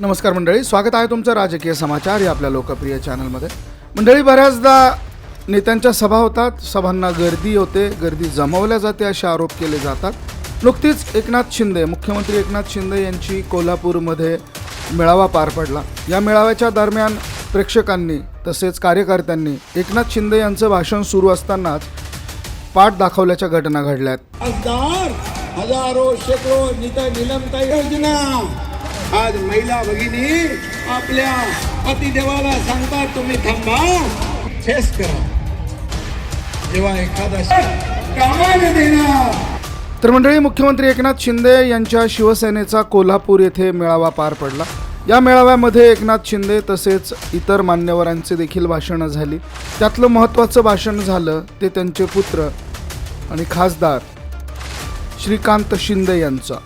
नमस्कार मंडळी स्वागत आहे तुमचं राजकीय समाचार या आपल्या लोकप्रिय चॅनलमध्ये. मंडळी बऱ्याचदा नेत्यांच्या सभा होतात सभांना गर्दी होते गर्दी जमवल्या जाते असे आरोप केले जातात. नुकतीच एकनाथ शिंदे मुख्यमंत्री एकनाथ शिंदे यांची कोल्हापूरमध्ये मेळावा पार पडला. या मेळाव्याच्या दरम्यान प्रेक्षकांनी तसेच कार्यकर्त्यांनी एकनाथ शिंदे यांचं भाषण सुरू असतानाच पाठ दाखवल्याच्या घटना घडल्या आहेत आज महिला भगिनी आपल्या पतिदेवाला सांगतात तुम्ही थांबा. फेस करा. जेव्हा एखादा कामाने देणार. तर मंडळी मुख्यमंत्री एकनाथ शिंदे यांच्या शिवसेनेचा कोल्हापूर येथे मेळावा पार पडला. या मेळाव्यामध्ये एकनाथ शिंदे तसेच इतर मान्यवरांचे देखील भाषणं झाली. त्यातलं महत्त्वाचं भाषण झालं ते त्यांचे पुत्र आणि खासदार श्रीकांत शिंदे यांचं.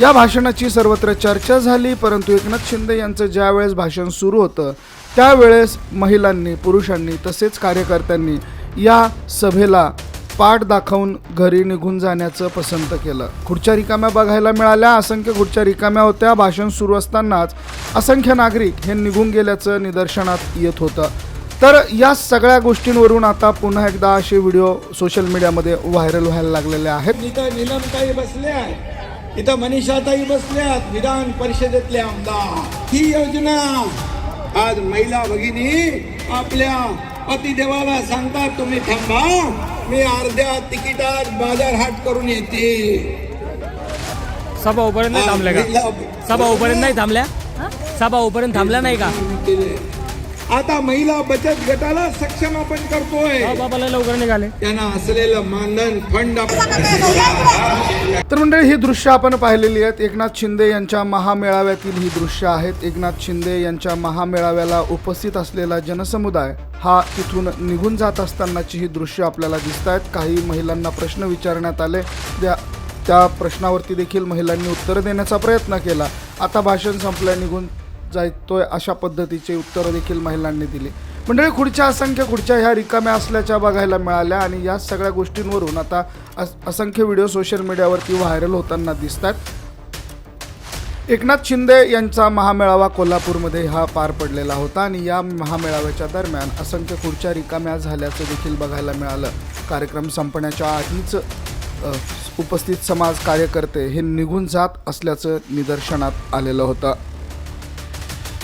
या भाषणाची सर्वत्र चर्चा झाली परंतु एकनाथ शिंदे यांचं ज्यावेळेस भाषण सुरू होतं त्यावेळेस महिलांनी पुरुषांनी तसेच कार्यकर्त्यांनी या सभेला पाठ दाखवून घरी निघून जाण्याचं पसंत केलं. खुर्च्या रिकाम्या बघायला मिळाल्या. असंख्य खुर्च्या रिकाम्या होत्या. भाषण सुरू असतानाच असंख्य नागरिक हे निघून गेल्याचं निदर्शनात येत होतं. तर या सगळ्या गोष्टींवरून आता पुन्हा एकदा असे व्हिडिओ सोशल मीडियामध्ये व्हायरल व्हायला लागलेले आहेत. इथं मनीषाताई बसल्यात विधान परिषदेतले आमदार. ही योजना आज महिला भगिनी आपल्या पतिदेवाला सांगतात तुम्ही थांबा मी अर्ध्या तिकिटात बाजार हाट करून येते. सभा उपर्यंत नाही थांबल्या का? सभा उपर्यंत नाही थांबल्या? सभा उपर्यंत थांबल्या नाही का. आता महिला बचत गटाला सक्षम आपण करतोय. बाबाला लवकर निघाले. त्यांना असलेलं मानधन फंड तर मंडळी ही दृश्य आपण पाहिलेली आहेत. एकनाथ शिंदे यांच्या महामेळाव्यातील ही दृश्य आहेत. एकनाथ शिंदे यांच्या महामेळाव्याला उपस्थित असलेला जनसमुदाय हा तिथून निघून जात असतानाची ही दृश्य आपल्याला दिसत आहेत. काही महिलांना प्रश्न विचारण्यात आले. त्या त्या प्रश्नावरती देखील महिलांनी उत्तर देण्याचा प्रयत्न केला. आता भाषण संपलं निघून जायतोय अशा पद्धतीचे उत्तरं देखील महिलांनी दिली. मंडळी खुर्च्या असंख्य खुर्च्या ह्या रिकाम्या असल्याच्या बघायला मिळाल्या आणि या सगळ्या गोष्टींवरून आता अस- असंख्य व्हिडिओ सोशल मीडियावरती व्हायरल होताना दिसतात. एकनाथ शिंदे यांचा महामेळावा कोल्हापूरमध्ये हा पार पडलेला होता आणि या महामेळाव्याच्या दरम्यान असंख्य खुर्च्या रिकाम्या झाल्याचं देखील बघायला मिळालं. कार्यक्रम संपण्याच्या आधीच उपस्थित समाज कार्यकर्ते हे निघून जात असल्याचं निदर्शनात आलेलं होतं.